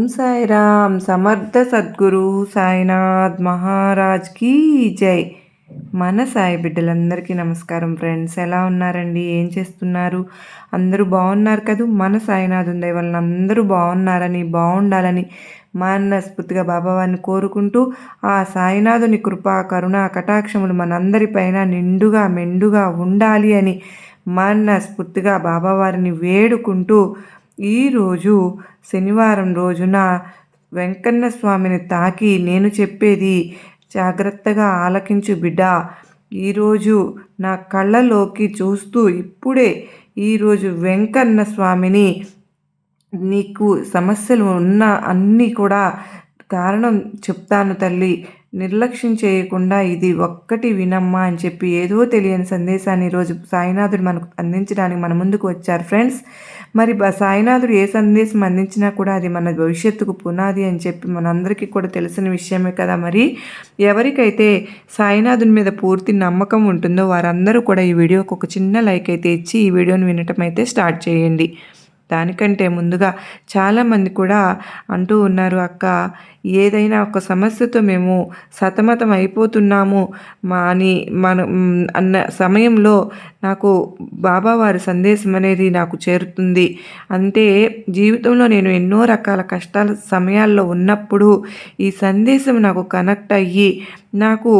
ఓం సాయిరామ్. సమర్థ సద్గురు సాయినాథ్ మహారాజ్ కీ జై. మన సాయి బిడ్డలందరికీ నమస్కారం ఫ్రెండ్స్. ఎలా ఉన్నారండి? ఏం చేస్తున్నారు? అందరూ బాగున్నారు కదా? మన సాయినాథ్ ఉంది వాళ్ళని అందరూ బాగున్నారని బాగుండాలని మనస్ఫూర్తిగా బాబావారిని కోరుకుంటూ ఆ సాయినాథుని కృప కరుణ కటాక్షములు మనందరిపైన నిండుగా మెండుగా ఉండాలి అని మనస్ఫూర్తిగా బాబావారిని వేడుకుంటూ ఈరోజు శనివారం రోజున వెంకన్న స్వామిని తాకి నేను చెప్పేది జాగ్రత్తగా ఆలకించు బిడ్డ. ఈరోజు నా కళ్ళలోకి చూస్తూ ఇప్పుడే ఈరోజు వెంకన్న స్వామిని నీకు సమస్యలు ఉన్న అన్నీ కూడా కారణం చెప్తాను తల్లి. నిర్లక్ష్యం చేయకుండా ఇది ఒక్కటి వినమ్మా అని చెప్పి ఏదో తెలియని సందేశాన్ని ఈరోజు సాయినాథుడు మనకు అందించడానికి మన ముందుకు వచ్చారు. ఫ్రెండ్స్ మరి సాయినాథుడు ఏ సందేశం అందించినా కూడా అది మన భవిష్యత్తుకు పునాది అని చెప్పి మనందరికీ కూడా తెలిసిన విషయమే కదా మరి. ఎవరికైతే సాయినాథుని మీద పూర్తి నమ్మకం ఉంటుందో వారందరూ కూడా ఈ వీడియోకి ఒక చిన్న లైక్ అయితే ఇచ్చి ఈ వీడియోని వినటం అయితే స్టార్ట్ చేయండి. దానికంటే ముందుగా చాలామంది కూడా అంటూ ఉన్నారు అక్క ఏదైనా ఒక సమస్యతో మేము సతమతం అయిపోతున్నాము మా అని మన అన్న సమయంలో నాకు బాబావారి సందేశం అనేది నాకు చేరుతుంది. అంటే జీవితంలో నేను ఎన్నో రకాల కష్టాల సమయాల్లో ఉన్నప్పుడు ఈ సందేశం నాకు కనెక్ట్ అయ్యి నాకు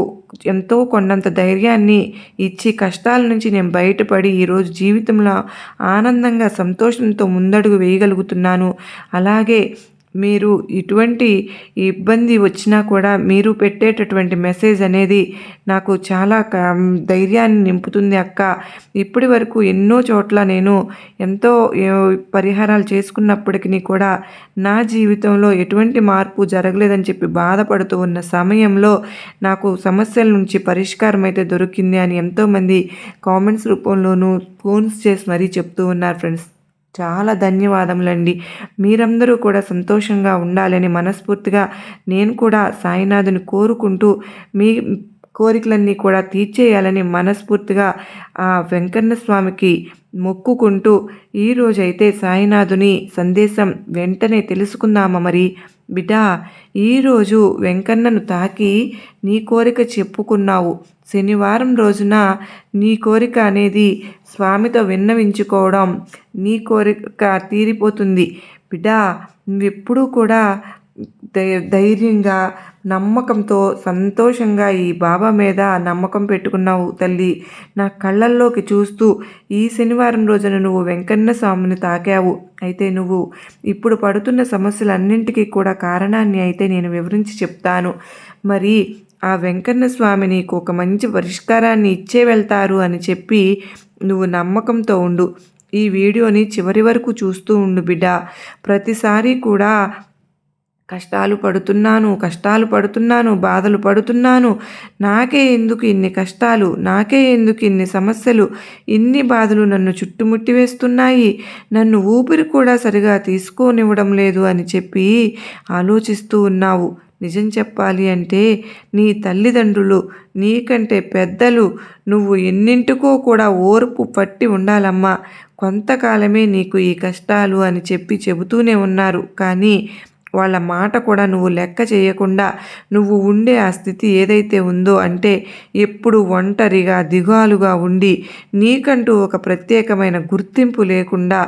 ఎంతో కొండంత ధైర్యాన్ని ఇచ్చి కష్టాల నుంచి నేను బయటపడి ఈరోజు జీవితంలో ఆనందంగా సంతోషంతో ముందడుగు వేయగలుగుతున్నాను. అలాగే మీరు ఇటువంటి ఇబ్బంది వచ్చినా కూడా మీరు పెట్టేటటువంటి మెసేజ్ అనేది నాకు చాలా ధైర్యాన్ని నింపుతుంది అక్క. ఇప్పటి వరకు ఎన్నో చోట్ల నేను ఎంతో పరిహారాలు చేసుకున్నప్పటికీ కూడా నా జీవితంలో ఎటువంటి మార్పు జరగలేదని చెప్పి బాధపడుతూ ఉన్న సమయంలో నాకు సమస్యల నుంచి పరిష్కారం అయితే దొరికింది అని ఎంతోమంది కామెంట్స్ రూపంలోనూ ఫోన్స్ చేసి మరీ చెప్తూ ఉన్నారు ఫ్రెండ్స్. చాలా ధన్యవాదములండి. మీరందరూ కూడా సంతోషంగా ఉండాలని మనస్ఫూర్తిగా నేను కూడా సాయినాథుని కోరుకుంటూ మీ కోరికలన్నీ కూడా తీర్చేయాలని మనస్ఫూర్తిగా ఆ వెంకన్న స్వామికి మొక్కుకుంటూ ఈరోజైతే సాయినాథుని సందేశం వెంటనే తెలుసుకుందామా మరి? బిడ్డ ఈరోజు వెంకన్నను తాకి నీ కోరిక చెప్పుకున్నావు. శనివారం రోజున నీ కోరిక అనేది స్వామితో విన్నవించుకోవడం నీ కోరిక తీరిపోతుంది. బిడ్డ నువ్వెప్పుడూ కూడా ధైర్యంగా నమ్మకంతో సంతోషంగా ఈ బాబా మీద నమ్మకం పెట్టుకున్నావు తల్లి. నా కళ్ళల్లోకి చూస్తూ ఈ శనివారం రోజున నువ్వు వెంకన్న స్వామిని తాకావు. అయితే నువ్వు ఇప్పుడు పడుతున్న సమస్యలన్నింటికీ కూడా కారణాన్ని అయితే నేను వివరించి చెప్తాను. మరి ఆ వెంకన్న స్వామి నీకు ఒక మంచి పరిష్కారాన్ని ఇచ్చే వెళ్తారు అని చెప్పి నువ్వు నమ్మకంతో ఉండు. ఈ వీడియోని చివరి వరకు చూస్తూ ఉండు బిడ్డ. ప్రతిసారి కూడా కష్టాలు పడుతున్నాను కష్టాలు పడుతున్నాను బాధలు పడుతున్నాను. నాకే ఎందుకు ఇన్ని కష్టాలు? నాకే ఎందుకు ఇన్ని సమస్యలు? ఇన్ని బాధలు నన్ను చుట్టుముట్టి వేస్తున్నాయి. నన్ను ఊపిరి కూడా సరిగా తీసుకోనివ్వడం లేదు అని చెప్పి ఆలోచిస్తూ ఉన్నావు. నిజం చెప్పాలి అంటే నీ తల్లిదండ్రులు నీకంటే పెద్దలు నువ్వు ఎన్నింటికో కూడా ఓర్పు పట్టి ఉండాలమ్మా. కొంతకాలమే నీకు ఈ కష్టాలు అని చెప్పి చెబుతూనే ఉన్నారు. కానీ వాళ్ళ మాట కూడా నువ్వు లెక్క చేయకుండా నువ్వు ఉండే ఆ స్థితి ఏదైతే ఉందో అంటే ఎప్పుడు ఒంటరిగా దిగాలుగా ఉండి నీకంటూ ఒక ప్రత్యేకమైన గుర్తింపు లేకుండా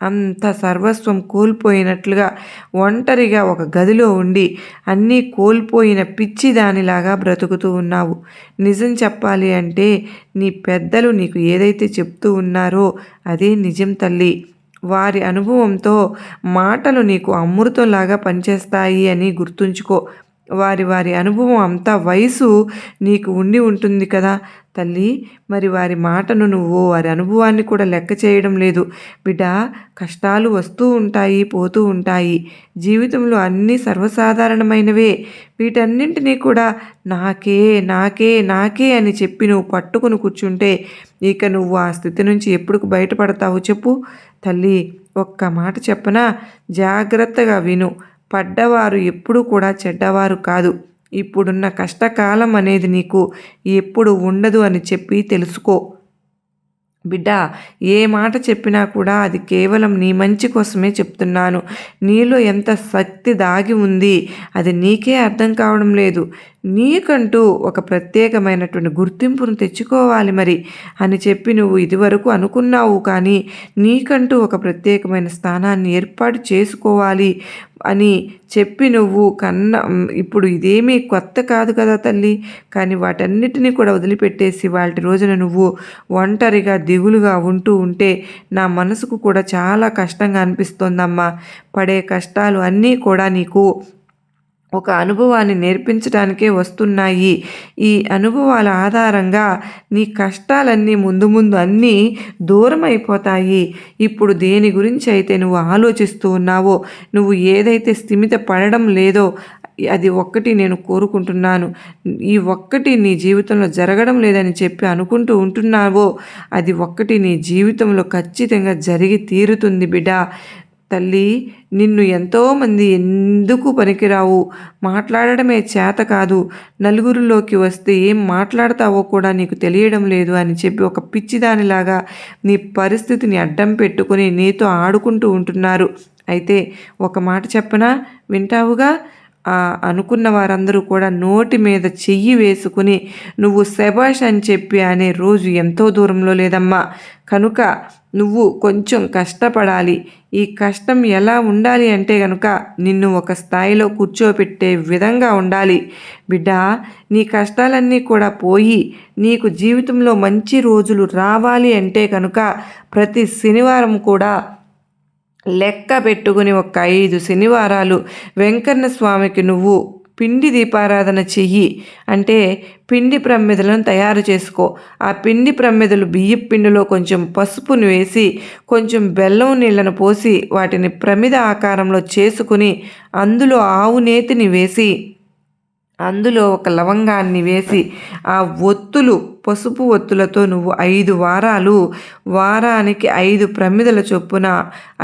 అంత సర్వస్వం కోల్పోయినట్లుగా ఒంటరిగా ఒక గదిలో ఉండి అన్నీ కోల్పోయిన పిచ్చి దానిలాగా బ్రతుకుతూ ఉన్నావు. నిజం చెప్పాలి అంటే నీ పెద్దలు నీకు ఏదైతే చెప్తూ ఉన్నారో అదే నిజం తల్లి. వారి అనుభవంతో మాటలు నీకు అమృతంలాగా పనిచేస్తాయి అని గుర్తుంచుకో. వారి వారి అనుభవం అంతా వయసు నీకు ఉండి ఉంటుంది కదా తల్లి. మరి వారి మాటను నువ్వు వారి అనుభవాన్ని కూడా లెక్క చేయడం లేదు. బిడ్డ కష్టాలు వస్తూ ఉంటాయి పోతూ ఉంటాయి. జీవితంలో అన్నీ సర్వసాధారణమైనవే. వీటన్నింటినీ కూడా నాకే నాకే నాకే అని చెప్పి నువ్వు పట్టుకుని కూర్చుంటే ఇక నువ్వు ఆ స్థితి నుంచి ఎప్పుడు బయటపడతావు చెప్పు. తల్లి ఒక్క మాట చెప్పనా? జాగ్రత్తగా విను. పడ్డవారు ఎప్పుడూ కూడా చెడ్డవారు కాదు. ఇప్పుడున్న కష్టకాలం అనేది నీకు ఎప్పుడు ఉండదు అని చెప్పి తెలుసుకో. బిడ్డ ఏ మాట చెప్పినా కూడా అది కేవలం నీ మంచి కోసమే చెప్తున్నాను. నీలో ఎంత శక్తి దాగి ఉంది అది నీకే అర్థం కావడం లేదు. నీకంటూ ఒక ప్రత్యేకమైనటువంటి గుర్తింపును తెచ్చుకోవాలి మరి అని చెప్పి నువ్వు ఇదివరకు అనుకున్నావు కానీ నీకంటూ ఒక ప్రత్యేకమైన స్థానాన్ని ఏర్పాటు చేసుకోవాలి. అని చెప్పి నువ్వు కన్న ఇప్పుడు ఇదేమీ కొత్త కాదు కదా తల్లి. కానీ వాటన్నిటినీ కూడా వదిలిపెట్టేసి వాటి రోజున నువ్వు ఒంటరిగా దిగులుగా ఉంటూ ఉంటే నా మనసుకు కూడా చాలా కష్టంగా అనిపిస్తోందమ్మా. పడే కష్టాలు అన్నీ కూడా నీకు ఒక అనుభవాన్ని నేర్పించడానికే వస్తున్నాయి. ఈ అనుభవాల ఆధారంగా నీ కష్టాలన్నీ ముందు ముందు అన్నీ దూరం అయిపోతాయి ఇప్పుడు దేని గురించి అయితే నువ్వు ఆలోచిస్తూ ఉన్నావో నువ్వు ఏదైతే స్థిమిత పడడం లేదో అది ఒక్కటి నేను కోరుకుంటున్నాను. ఈ ఒక్కటి నీ జీవితంలో జరగడం లేదని చెప్పి అనుకుంటూ ఉంటున్నావో అది ఒక్కటి నీ జీవితంలో ఖచ్చితంగా జరిగి తీరుతుంది బిడ్డ. తల్లి నిన్ను ఎంతోమంది ఎందుకు పనికిరావు? మాట్లాడడమే చేత కాదు. నలుగురిలోకి వస్తే ఏం మాట్లాడతావో కూడా నీకు తెలియడం లేదు అని చెప్పి ఒక పిచ్చిదానిలాగా నీ పరిస్థితిని అడ్డం పెట్టుకుని నీతో ఆడుకుంటూ ఉంటున్నారు. అయితే ఒక మాట చెప్పనా? వింటావుగా? అనుకున్న వారందరూ కూడా నోటి మీద చెయ్యి వేసుకుని నువ్వు శబాష్ అని చెప్పి అనే రోజు ఎంతో దూరంలో లేదమ్మా. కనుక నువ్వు కొంచెం కష్టపడాలి. ఈ కష్టం ఎలా ఉండాలి అంటే కనుక నిన్ను ఒక స్థాయిలో కూర్చోపెట్టే విధంగా ఉండాలి. బిడ్డ నీ కష్టాలన్నీ కూడా పోయి నీకు జీవితంలో మంచి రోజులు రావాలి అంటే కనుక ప్రతి శనివారం కూడా లెక్క పెట్టుకుని ఒక ఐదు శనివారాలు వెంకన్న స్వామికి నువ్వు పిండి దీపారాధన చెయ్యి. అంటే పిండి ప్రమ్మెదలను తయారు చేసుకో. ఆ పిండి ప్రమ్మెదలు బియ్య పిండిలో కొంచెం పసుపును వేసి కొంచెం బెల్లం నీళ్ళను పోసి వాటిని ప్రమిద ఆకారంలో చేసుకుని అందులో ఆవు నేతిని వేసి అందులో ఒక లవంగాన్ని వేసి ఆ ఒత్తులు పసుపు ఒత్తులతో నువ్వు ఐదు వారాలు వారానికి ఐదు ప్రమిదల చొప్పున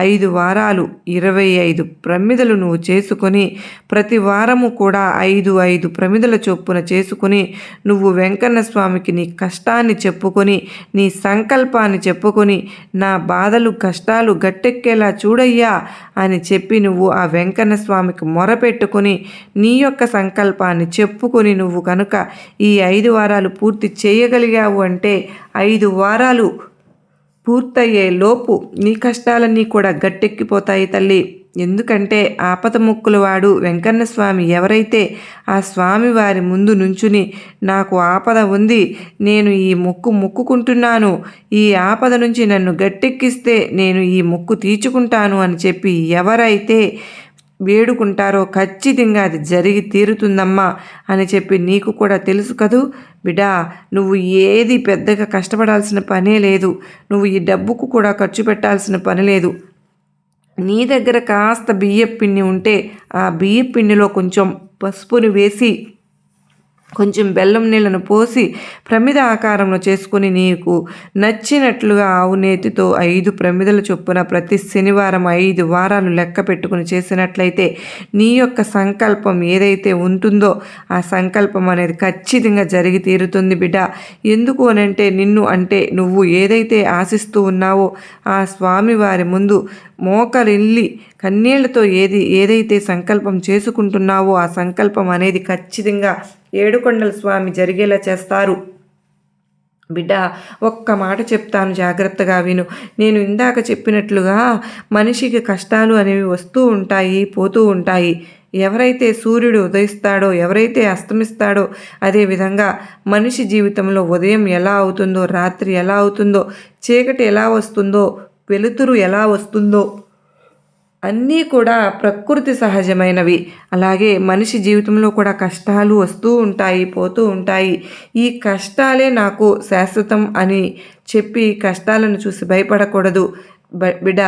ఐదు వారాలు ఇరవై ఐదు ప్రమిదలు నువ్వు చేసుకొని ప్రతి వారము కూడా ఐదు ఐదు ప్రమిదల చొప్పున చేసుకుని నువ్వు వెంకన్న స్వామికి నీ కష్టాన్ని చెప్పుకొని నీ సంకల్పాన్ని చెప్పుకొని నా బాధలు కష్టాలు గట్టెక్కేలా చూడయ్యా అని చెప్పి నువ్వు ఆ వెంకన్న స్వామికి మొరపెట్టుకొని నీ యొక్క సంకల్పాన్ని చెప్పుకొని నువ్వు కనుక ఈ ఐదు వారాలు పూర్తి చేయ చేయగలిగావు అంటే ఐదు వారాలు పూర్తయ్యే లోపు నీ కష్టాలన్నీ కూడా గట్టెక్కిపోతాయి తల్లి. ఎందుకంటే ఆపద ముక్కులు వాడు వెంకన్న స్వామి ఎవరైతే ఆ స్వామి వారి ముందు నుంచుని నాకు ఆపద ఉంది నేను ఈ ముక్కు ముక్కుకుంటున్నాను ఈ ఆపద నుంచి నన్ను గట్టెక్కిస్తే నేను ఈ ముక్కు తీర్చుకుంటాను అని చెప్పి ఎవరైతే వేడుకుంటారో ఖచ్చితంగా అది జరిగి తీరుతుందమ్మా అని చెప్పి నీకు కూడా తెలుసు కదూ? బిడా నువ్వు ఏది పెద్దగా కష్టపడాల్సిన పనే లేదు. నువ్వు ఈ డబ్బుకు కూడా ఖర్చు పెట్టాల్సిన పని లేదు. నీ దగ్గర కాస్త బియ్యం పిండి ఉంటే ఆ బియ్యపిండిలో కొంచెం పసుపుని వేసి కొంచెం బెల్లం నీళ్ళను పోసి ప్రమిద ఆకారంలో చేసుకుని నీకు నచ్చినట్లుగా ఆవు నేతితో ఐదు ప్రమిదల చొప్పున ప్రతి శనివారం ఐదు వారాలు లెక్క పెట్టుకుని చేసినట్లయితే నీ యొక్క సంకల్పం ఏదైతే ఉంటుందో ఆ సంకల్పం అనేది ఖచ్చితంగా జరిగి తీరుతుంది బిడ్డ. ఎందుకు అనంటే నిన్ను అంటే నువ్వు ఏదైతే ఆశిస్తూ ఉన్నావో ఆ స్వామి వారి ముందు మోకలిల్లి కన్నీళ్ళతో ఏది ఏదైతే సంకల్పం చేసుకుంటున్నావో ఆ సంకల్పం అనేది ఖచ్చితంగా ఏడుకొండల స్వామి జరిగేలా చేస్తారు. బిడ్డ ఒక్క మాట చెప్తాను జాగ్రత్తగా విను. నేను ఇందాక చెప్పినట్లుగా మనిషికి కష్టాలు అనేవి వస్తూ ఉంటాయి పోతూ ఉంటాయి. ఎవరైతే సూర్యుడు ఉదయిస్తాడో ఎవరైతే అస్తమిస్తాడో అదేవిధంగా మనిషి జీవితంలో ఉదయం ఎలా అవుతుందో రాత్రి ఎలా అవుతుందో చీకటి ఎలా వస్తుందో వెలుతురు ఎలా వస్తుందో అన్నీ కూడా ప్రకృతి సహజమైనవి. అలాగే మనిషి జీవితంలో కూడా కష్టాలు వస్తూ ఉంటాయి పోతూ ఉంటాయి. ఈ కష్టాలే నాకు శాశ్వతం అని చెప్పి కష్టాలను చూసి భయపడకూడదు. బిడ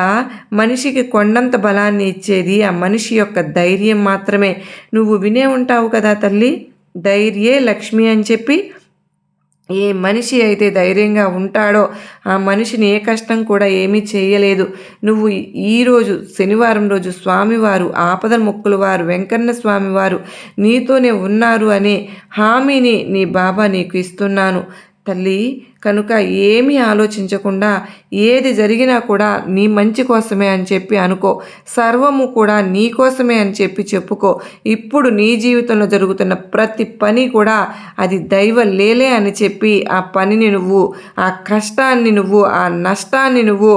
మనిషికి కొండంత బలాన్ని ఇచ్చేది ఆ మనిషి యొక్క ధైర్యం మాత్రమే. నువ్వు వినే ఉంటావు కదా తల్లి? ధైర్యే లక్ష్మి అని చెప్పి ఏ మనిషి అయితే ధైర్యంగా ఉంటాడో ఆ మనిషిని ఏ కష్టం కూడా ఏమీ చేయలేదు. నువ్వు ఈరోజు శనివారం రోజు స్వామివారు ఆపద మొక్కుల వారు వెంకన్న స్వామివారు నీతోనే ఉన్నారు అనే హామీని నీ బాబా నీకు ఇస్తున్నాను. తల్లి కనుక ఏమీ ఆలోచించకుండా ఏది జరిగినా కూడా నీ మంచి కోసమే అని చెప్పి అనుకో. సర్వము కూడా నీ కోసమే అని చెప్పి చెప్పుకో. ఇప్పుడు నీ జీవితంలో జరుగుతున్న ప్రతి పని కూడా అది దైవ లేలే అని చెప్పి ఆ పనిని నువ్వు ఆ కష్టాన్ని నువ్వు ఆ నష్టాన్ని నువ్వు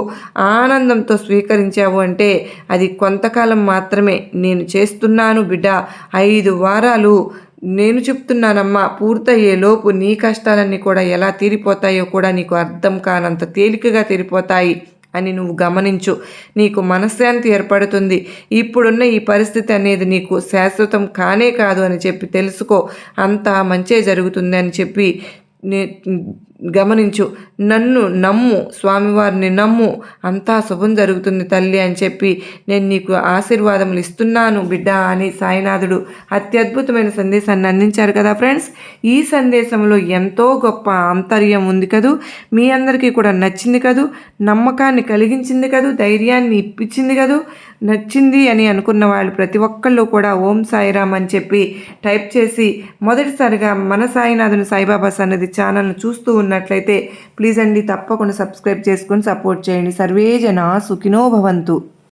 ఆనందంతో స్వీకరించావు అంటే అది కొంతకాలం మాత్రమే నేను చేస్తున్నాను బిడ్డ. ఐదు వారాలు నేను చెప్తున్నానమ్మా పూర్తయ్యేలోపు నీ కష్టాలన్నీ కూడా ఎలా తీరిపోతాయో కూడా నీకు అర్థం కానంత తేలికగా తీరిపోతాయి అని నువ్వు గమనించు. నీకు మనశ్శాంతి ఏర్పడుతుంది. ఇప్పుడున్న ఈ పరిస్థితి అనేది నీకు శాశ్వతం కానే కాదు అని చెప్పి తెలుసుకో. అంతా మంచే జరుగుతుంది అని చెప్పి గమనించు. నన్ను నమ్ము స్వామివారిని నమ్ము. అంతా శుభం జరుగుతుంది తల్లి అని చెప్పి నేను నీకు ఆశీర్వాదములు ఇస్తున్నాను బిడ్డ అని సాయినాథుడు అత్యద్భుతమైన సందేశాన్ని అందించారు కదా ఫ్రెండ్స్. ఈ సందేశంలో ఎంతో గొప్ప ఆంతర్యం ఉంది కదూ. మీ అందరికీ కూడా నచ్చింది కదూ. నమ్మకాన్ని కలిగించింది కదూ. ధైర్యాన్ని ఇప్పించింది కదూ. నచ్చింది అని అనుకున్న వాళ్ళు ప్రతి ఒక్కళ్ళు కూడా ఓం సాయిరామ్ అని చెప్పి టైప్ చేసి మొదటిసారిగా మన సాయినాథుని సాయిబాబా సన్నిధి ఛానల్ను చూస్తూ ఉన్నట్లయితే ప్లీజ్ అండి తప్పకుండా సబ్స్క్రైబ్ చేసుకొని సపోర్ట్ చేయండి. సర్వే జన సుఖినో భవంతు.